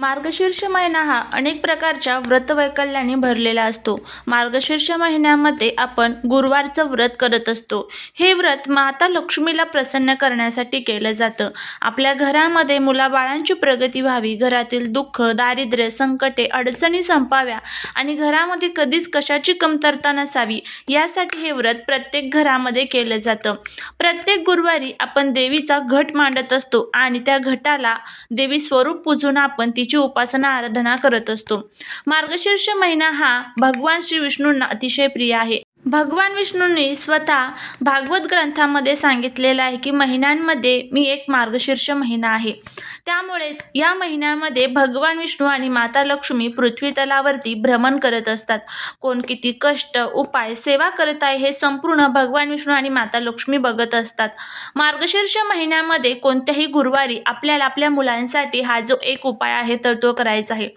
मार्गशीर्ष महिना हा अनेक प्रकारच्या व्रतवैकल्याने भरलेला असतो. मार्गशीर्ष महिन्यामध्ये आपण गुरुवारचं व्रत करत असतो. हे व्रत माता लक्ष्मीला प्रसन्न करण्यासाठी केलं जातं. आपल्या घरामध्ये मुलाबाळांची प्रगती व्हावी घरातील दुःख दारिद्र्य संकटे अडचणी संपाव्या आणि घरामध्ये कधीच कशाची कमतरता नसावी यासाठी हे व्रत प्रत्येक घरामध्ये केलं जातं. प्रत्येक गुरुवारी आपण देवीचा घट मांडत असतो आणि त्या घटाला देवी स्वरूप पूजून आपण देवीची उपासना आराधना करत असतो. मार्गशीर्ष महिना हा भगवान श्री विष्णूंना अतिशय प्रिय आहे. भगवान विष्णूंनी स्वतः भागवत ग्रंथामध्ये सांगितलेलं आहे की महिन्यांमध्ये मी एक मार्गशीर्ष महिना आहे. त्यामुळेच या महिन्यामध्ये भगवान विष्णू आणि माता लक्ष्मी पृथ्वी तलावरती भ्रमण करत असतात. कोण किती कष्ट उपाय सेवा करत आहे हे संपूर्ण भगवान विष्णू आणि माता लक्ष्मी बघत असतात. मार्गशीर्ष महिन्यामध्ये कोणत्याही गुरुवारी आपल्याला आपल्या मुलांसाठी हा जो एक उपाय आहे तर तो करायचा आहे.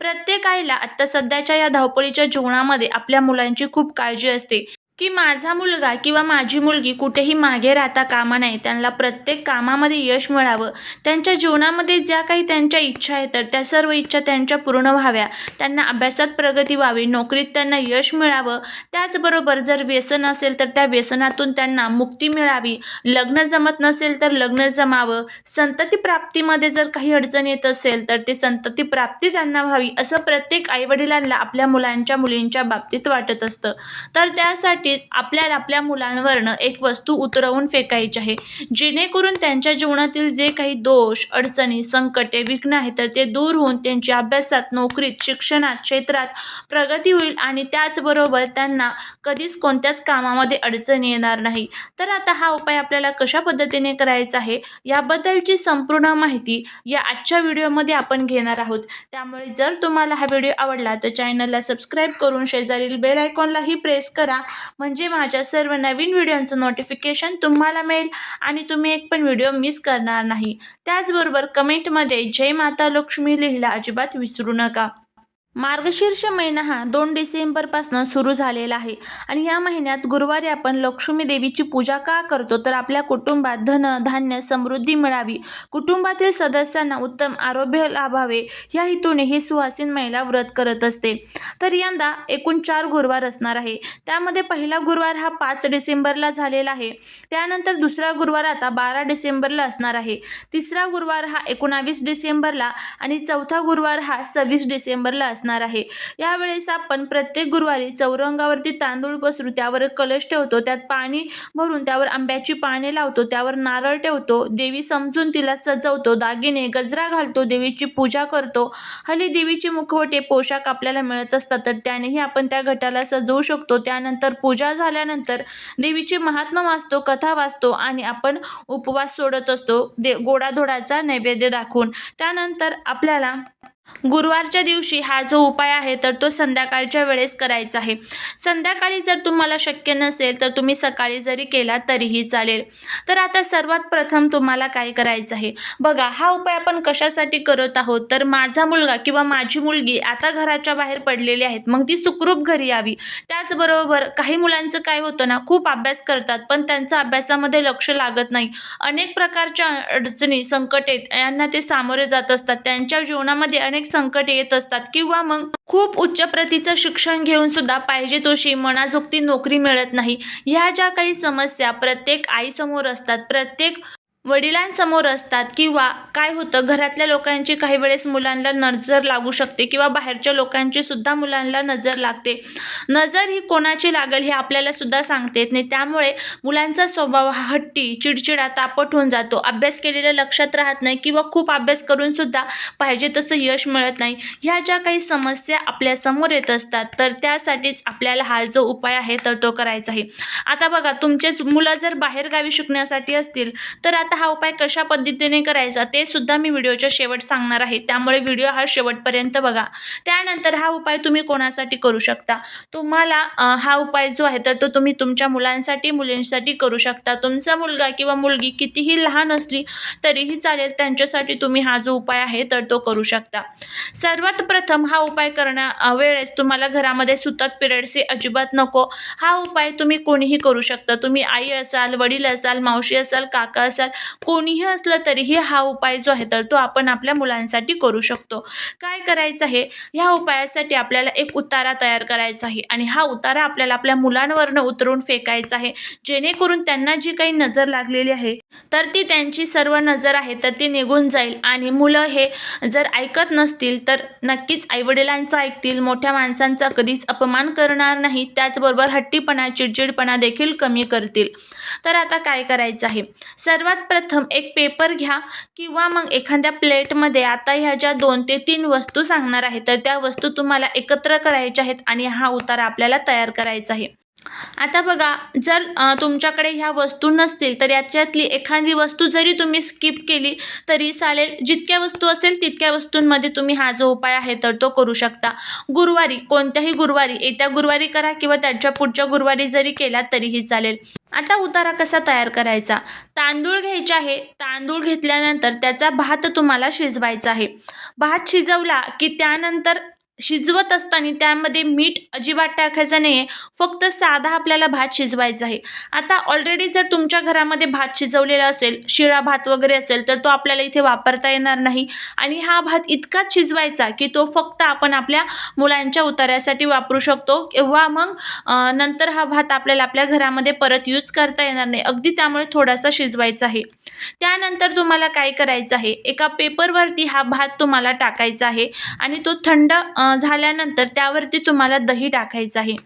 प्रत्येक आईला आत्ता सध्याच्या या धावपळीच्या जीवनामध्ये आपल्या मुलांची खूप काळजी असते. की माझा मुलगा किंवा माझी मुलगी कुठेही मागे राहता कामा नये त्यांना प्रत्येक कामामध्ये यश मिळावं. त्यांच्या जीवनामध्ये ज्या काही त्यांच्या इच्छा आहेत तर त्या सर्व इच्छा त्यांच्या पूर्ण व्हाव्या. त्यांना अभ्यासात प्रगती व्हावी नोकरीत त्यांना यश मिळावं. त्याचबरोबर जर व्यसन असेल तर त्या व्यसनातून त्यांना मुक्ती मिळावी. लग्न जमत नसेल तर लग्न जमावं. संतती प्राप्तीमध्ये जर काही अडचण येत असेल तर ते संतती प्राप्ती त्यांना व्हावी असं प्रत्येक आईवडिलांना आपल्या मुलांच्या मुलींच्या बाबतीत वाटत असतं. तर त्यासाठी त्यासाठीच आपल्याला आपल्या मुलांवरनं एक वस्तू उतरवून फेकायची आहे. जेणेकरून त्यांच्या जीवनातील जे काही दोष अडचणी संकटे विघ्न आहेत तर ते दूर होऊन त्यांच्या अभ्यासात नोकरीत शिक्षणात क्षेत्रात प्रगती होईल आणि त्याचबरोबर त्यांना कधीच कोणत्याच कामामध्ये अडचण येणार नाही. तर आता हा उपाय आपल्याला कशा पद्धतीने करायचा आहे याबद्दलची संपूर्ण माहिती या आजच्या व्हिडिओमध्ये आपण घेणार आहोत. त्यामुळे जर तुम्हाला हा व्हिडिओ आवडला तर चॅनलला सबस्क्राईब करून शेजारील बेल आयकॉनलाही प्रेस करा. म्हणजे माझ्या सर्व नवीन व्हिडिओंचं नोटिफिकेशन तुम्हाला मिळेल आणि तुम्ही एक पण व्हिडिओ मिस करणार नाही. त्याचबरोबर कमेंटमध्ये जय माता लक्ष्मी लिहिला अजिबात विसरू नका. मार्गशीर्ष महिना हा दोन डिसेंबरपासून सुरू झालेला आहे. आणि या महिन्यात गुरुवारी आपण लक्ष्मी देवीची पूजा का करतो? तर आपल्या कुटुंबात धन धान्य समृद्धी मिळावी. कुटुंबातील सदस्यांना उत्तम आरोग्य लाभावे. या हेतूने ही सुहासीन महिला व्रत करत असते. तर यंदा एकूण चार गुरुवार असणार आहे. त्यामध्ये पहिला गुरुवार हा पाच डिसेंबरला झालेला आहे. त्यानंतर दुसरा गुरुवार आता बारा डिसेंबरला असणार आहे. तिसरा गुरुवार हा एकोणावीस डिसेंबरला आणि चौथा गुरुवार हा सव्वीस डिसेंबरला असणार आहे. यावेळेस आपण प्रत्येक गुरुवारी चौरंगावरती तांदूळ पसरू त्यावर कलश ठेवतो त्यात पाणी भरून त्यावर आंब्याची पाने लावतो त्यावर नारळ ठेवतो देवी समजून तिला सजवतो दागिने गजरा घालतो देवीची पूजा करतो. हल्ली देवीचे मुखवटे पोशाख आपल्याला मिळत असतात तर त्यानेही आपण त्या घटाला सजवू शकतो. त्यानंतर पूजा झाल्यानंतर देवीचे महात्मा वाचतो कथा वाचतो आणि आपण उपवास सोडत असतो दे गोडाधोडाचा नैवेद्य दाखवून. त्यानंतर आपल्याला गुरुवारच्या दिवशी हा जो उपाय आहे तर तो संध्याकाळच्या वेळेस करायचा आहे. संध्याकाळी जर तुम्हाला शक्य नसेल तर तुम्ही सकाळी जरी केला तरीही चालेल. तर आता सर्वात प्रथम तुम्हाला काय करायचं आहे? बघा हा उपाय आपण कशासाठी करत आहोत? तर माझा मुलगा किंवा माझी मुलगी आता घराच्या बाहेर पडलेली आहेत. मग ती सुखरूप घरी यावी. त्याचबरोबर काही मुलांचं काय होतं ना खूप अभ्यास करतात पण त्यांचं अभ्यासामध्ये लक्ष लागत नाही. अनेक प्रकारच्या अडचणी संकटे यांना ते सामोरे जात असतात. त्यांच्या जीवनामध्ये अनेक संकट येत असतात. किंवा मग खूप उच्च प्रतीचं शिक्षण घेऊन सुद्धा पाहिजे तशी मनाजोगती नोकरी मिळत नाही. ह्या ज्या काही समस्या प्रत्येक आईसमोर असतात प्रत्येक वडिलांसमोर असतात किंवा काय होतं घरातल्या लोकांची काही वेळेस मुलांना नजर लागू शकते किंवा बाहेरच्या लोकांची सुद्धा मुलांना नजर लागते. नजर ही कोणाची लागेल हे आपल्याला सुद्धा सांगता येत नाही. त्यामुळे मुलांचा स्वभाव हा हट्टी चिडचिडा तापट होऊन जातो. अभ्यास केलेलं लक्षात राहत नाही किंवा खूप अभ्यास करून सुद्धा पाहिजे तसं यश मिळत नाही. ह्या ज्या काही समस्या आपल्यासमोर येत असतात तर त्यासाठीच आपल्याला हा जो उपाय आहे तर तो करायचा आहे. आता बघा तुमचेच मुलं जर बाहेरगावी शिकण्यासाठी असतील तर आता हा उपाय कशा पद्धतीने करायचा ते सुद्धा मी व्हिडिओच्या शेवट सांगणार आहे. त्यामुळे व्हिडिओ हा शेवटपर्यंत बघा. त्यानंतर हा उपाय तुम्ही कोणासाठी करू शकता? तुम्हाला हा उपाय जो आहे तर तो तुम्ही तुमच्या मुलांसाठी मुलींसाठी करू शकता. तुमचा मुलगा किंवा मुलगी कितीही लहान असली तरीही चालेल त्यांच्यासाठी तुम्ही हा जो उपाय आहे तर तो करू शकता. सर्वात प्रथम हा उपाय करण्या वेळेस तुम्हाला घरामध्ये सुतात पिरियड्स हे अजिबात नको. हा उपाय तुम्ही कोणीही करू शकता. तुम्ही आई असाल वडील असाल मावशी असाल काका असाल कोणीही असलं तरीही हा उपाय जो आहे तर तो आपण आपल्या मुलांसाठी करू शकतो. काय करायचं आहे? ह्या उपायासाठी आपल्याला एक उतारा तयार करायचा आहे आणि हा उतारा आपल्याला आपल्या मुलांवरनं उतरून फेकायचा आहे. जेणेकरून त्यांना जी काही नजर लागलेली आहे तर ती त्यांची सर्व नजर आहे तर ती निघून जाईल. आणि मुलं हे जर ऐकत नसतील तर नक्कीच आईवडिलांचं ऐकतील मोठ्या माणसांचा कधीच अपमान करणार नाही त्याचबरोबर हट्टीपणा चिडचिडपणा देखील कमी करतील. तर आता काय करायचं आहे? सर्वात प्रथम एक पेपर घ्या किंवा मग एखाद्या प्लेटमध्ये आता ह्या ज्या दोन ते तीन वस्तू सांगणार आहे तर त्या वस्तू तुम्हाला एकत्र करायच्या आहेत आणि हा उतारा आपल्याला तयार करायचा आहे. आता बघा जर तुमच्याकडे ह्या वस्तू नसतील तर याच्यातली एखादी वस्तू जरी तुम्ही स्किप केली तरी चालेल. जितक्या वस्तू असेल तितक्या वस्तूंमध्ये तुम्ही हा जो उपाय आहे तर तो करू शकता. गुरुवारी कोणत्याही गुरुवारी येत्या गुरुवारी करा किंवा त्याच्या पुढच्या गुरुवारी जरी केला तरीही चालेल. आता उतारा कसा तयार करायचा? तांदूळ घ्यायचे आहे. तांदूळ घेतल्यानंतर त्याचा भात तुम्हाला शिजवायचा आहे. भात शिजवला की त्यानंतर शिजवत असताना त्यामध्ये मीठ अजिबात टाकायचं नाही आहे फक्त साधा आपल्याला भात शिजवायचा आहे. आता ऑलरेडी जर तुमच्या घरामध्ये भात शिजवलेला असेल शिळा भात वगैरे असेल तर तो आपल्याला इथे वापरता येणार नाही. आणि हा भात इतकाच शिजवायचा की तो फक्त आपण आपल्या मुलांच्या उतार्यासाठी वापरू शकतो. किंवा मग नंतर हा भात आपल्याला आपल्या घरामध्ये परत यूज करता येणार नाही. अगदी त्यामुळे थोडासा शिजवायचा आहे. त्यानंतर तुम्हाला काय करायचं आहे? एका पेपरवरती हा भात तुम्हाला टाकायचा आहे. आणि तो थंड झाल्यानंतर त्यावरती तुम्हाला दही टाकायचं आहे.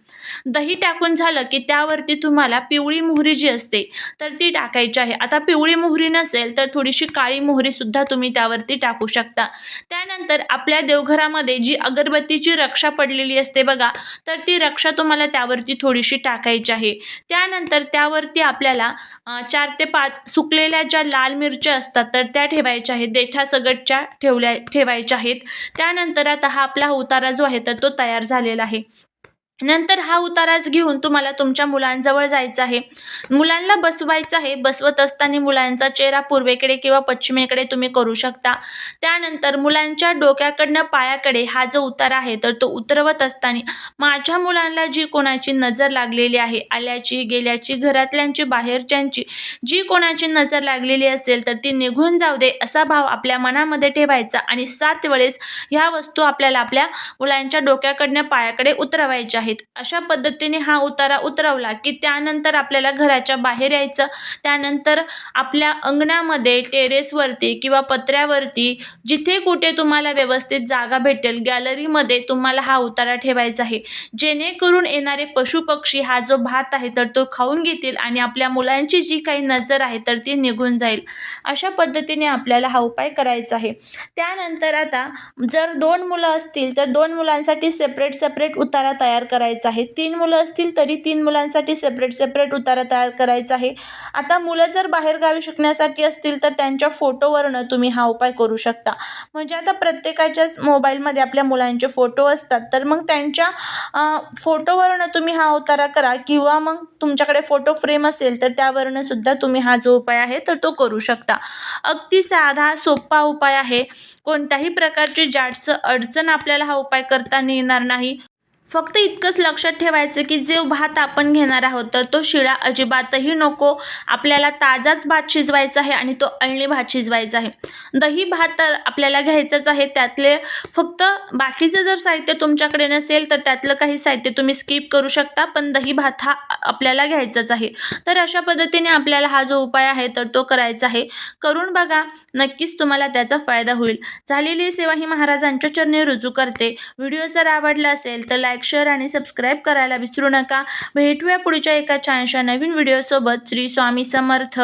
दही टाकून झालं की त्यावरती तुम्हाला पिवळी मोहरी जी असते तर ती टाकायची आहे. आता पिवळी मोहरी नसेल तर थोडीशी काळी मोहरीसुद्धा तुम्ही त्यावरती टाकू शकता. त्यानंतर आपल्या देवघरामध्ये जी अगरबत्तीची रक्षा पडलेली असते बघा तर ती रक्षा तुम्हाला त्यावरती थोडीशी टाकायची आहे. त्यानंतर त्यावरती आपल्याला चार ते पाच सुकलेल्या ज्या लाल मिरच्या असतात तर त्या ठेवायच्या आहेत. देठा सगटच्या ठेवल्या ठेवायच्या आहेत. त्यानंतर आता हा आपला उतारा जो आहे तर तो तयार झालेला आहे. नंतर हा उताराच घेऊन तुम्हाला तुमच्या मुलांजवळ जायचं आहे. मुलांना बसवायचं आहे. बसवत असताना मुलांचा चेहरा पूर्वेकडे किंवा पश्चिमेकडे तुम्ही करू शकता. त्यानंतर मुलांच्या डोक्याकडनं पायाकडे हा जो उतार आहे तर तो उतरवत असताना माझ्या मुलांना जी कोणाची नजर लागलेली आहे आल्याची गेल्याची घरातल्यांची बाहेरच्यांची जी कोणाची नजर लागलेली असेल तर ती निघून जाऊ दे असा भाव आपल्या मनामध्ये ठेवायचा. आणि सात वेळेस ह्या वस्तू आपल्याला आपल्या मुलांच्या डोक्याकडनं पायाकडे उतरवायच्या आहेत. अशा पद्धतीने हा उतारा उतरवला की त्यानंतर आपल्याला घराच्या बाहेर यायचं. त्यानंतर आपल्या अंगणामध्ये टेरेसवरती किंवा पत्र्यावरती जिथे कुठे तुम्हाला व्यवस्थित जागा भेटेल गॅलरीमध्ये तुम्हाला हा उतारा ठेवायचा आहे. जेणेकरून येणारे पशुपक्षी हा जो भात आहे तर तो खाऊन घेतील आणि आपल्या मुलांची जी काही नजर आहे तर ती निघून जाईल. अशा पद्धतीने आपल्याला हा उपाय करायचा आहे. त्यानंतर आता जर दोन मुलं असतील तर दोन मुलांसाठी सेपरेट सेपरेट उतारा तयार करायचा आहे. तीन मुलं असतील तरी तीन मुलांसाठी सेपरेट सेपरेट उतारा तयार करायचा आहे. आता मुलं जर बाहेरगावी शिकण्यासाठी असतील तर त्यांच्या फोटोवरनं तुम्ही हा उपाय करू शकता. म्हणजे आता प्रत्येकाच्याच मोबाईलमध्ये आपल्या मुलांचे फोटो असतात. तर मग त्यांच्या फोटोवरनं तुम्ही हा उतारा करा किंवा मग तुमच्याकडे फोटो फ्रेम असेल तर त्यावरनं सुद्धा तुम्ही हा जो उपाय आहे तर तो करू शकता. अगदी साधा सोपा उपाय आहे. कोणत्याही प्रकारची जाडसं अडचण आपल्याला हा उपाय करताना येणार नाही. फक्त इतकंच लक्षात ठेवायचं की जे भात आपण घेणार आहोत तर तो शिळा अजिबातही नको. आपल्याला ताजाच भात शिजवायचा आहे आणि तो अळणी भात शिजवायचा आहे. दही भात तर आपल्याला घ्यायचाच आहे. त्यातले फक्त बाकीचं जर साहित्य तुमच्याकडे नसेल तर त्यातलं काही साहित्य तुम्ही स्किप करू शकता पण दही भात हा आपल्याला घ्यायचाच आहे. तर अशा पद्धतीने आपल्याला हा जो उपाय आहे तर तो करायचा आहे. करून बघा नक्कीच तुम्हाला त्याचा फायदा होईल. झालेली सेवा ही महाराजांच्या चरणी रुजू करते. व्हिडिओ जर आवडला असेल तर लाईक लाईक शेअर आणि सबस्क्राईब करायला विसरू नका. भेटूया पुढच्या एका छानशा नवीन व्हिडिओसोबत श्री स्वामी समर्थ.